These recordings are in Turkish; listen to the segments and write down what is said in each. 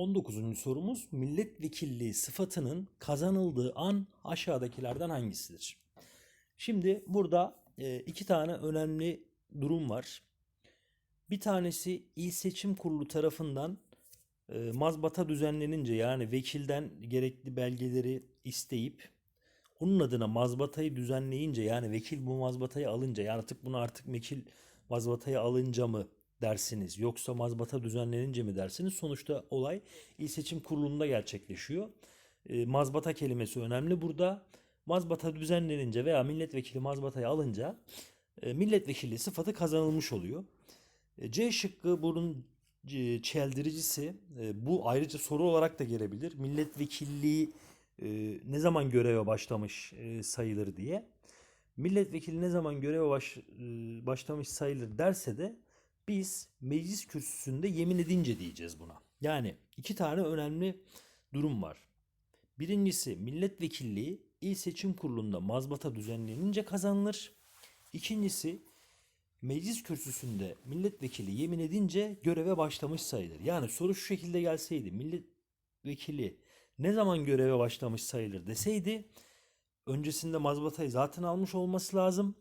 19. sorumuz milletvekilliği sıfatının kazanıldığı an aşağıdakilerden hangisidir? Şimdi burada e, iki tane önemli durum var. Bir tanesi İl Seçim Kurulu tarafından e, mazbata düzenlenince yani vekilden gerekli belgeleri isteyip onun adına mazbatayı düzenleyince yani vekil bu mazbatayı alınca yani artık bunu artık vekil mazbatayı alınca mı dersiniz yoksa mazbata düzenlenince mi dersiniz? Sonuçta olay İl Seçim Kurulu'nda gerçekleşiyor. E, mazbata kelimesi önemli burada. Mazbata düzenlenince veya milletvekili mazbatayı alınca e, milletvekilliği sıfatı kazanılmış oluyor. E, C şıkkı bunun e, çeldiricisi. E, Bu ayrıca soru olarak da gelebilir. Milletvekilliği e, ne zaman göreve başlamış e, sayılır diye. Milletvekili ne zaman göreve baş, e, başlamış sayılır derse de biz meclis kürsüsünde yemin edince diyeceğiz buna. Yani iki tane önemli durum var. Birincisi milletvekilliği il seçim kurulunda mazbata düzenlenince kazanılır. İkincisi meclis kürsüsünde milletvekili yemin edince göreve başlamış sayılır. Yani soru şu şekilde gelseydi milletvekili ne zaman göreve başlamış sayılır deseydi öncesinde mazbatayı zaten almış olması lazım.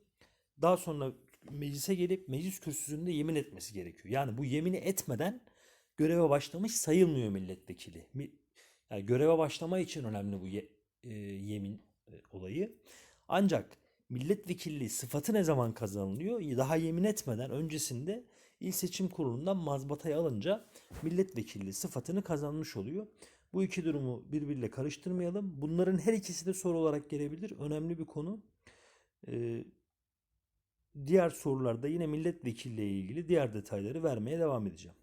Daha sonra meclise gelip meclis kürsüsünde yemin etmesi gerekiyor. Yani bu yemini etmeden göreve başlamış sayılmıyor milletvekili. Mi- Yani göreve başlama için önemli bu ye- e, yemin e, olayı. Ancak milletvekilliği sıfatı ne zaman kazanılıyor? Daha yemin etmeden öncesinde İl Seçim Kurulu'ndan mazbatayı alınca milletvekilliği sıfatını kazanmış oluyor. Bu iki durumu birbiriyle karıştırmayalım. Bunların her ikisi de soru olarak gelebilir. Önemli bir konu. Ee, diğer sorularda yine milletvekilliği ilgili diğer detayları vermeye devam edeceğim.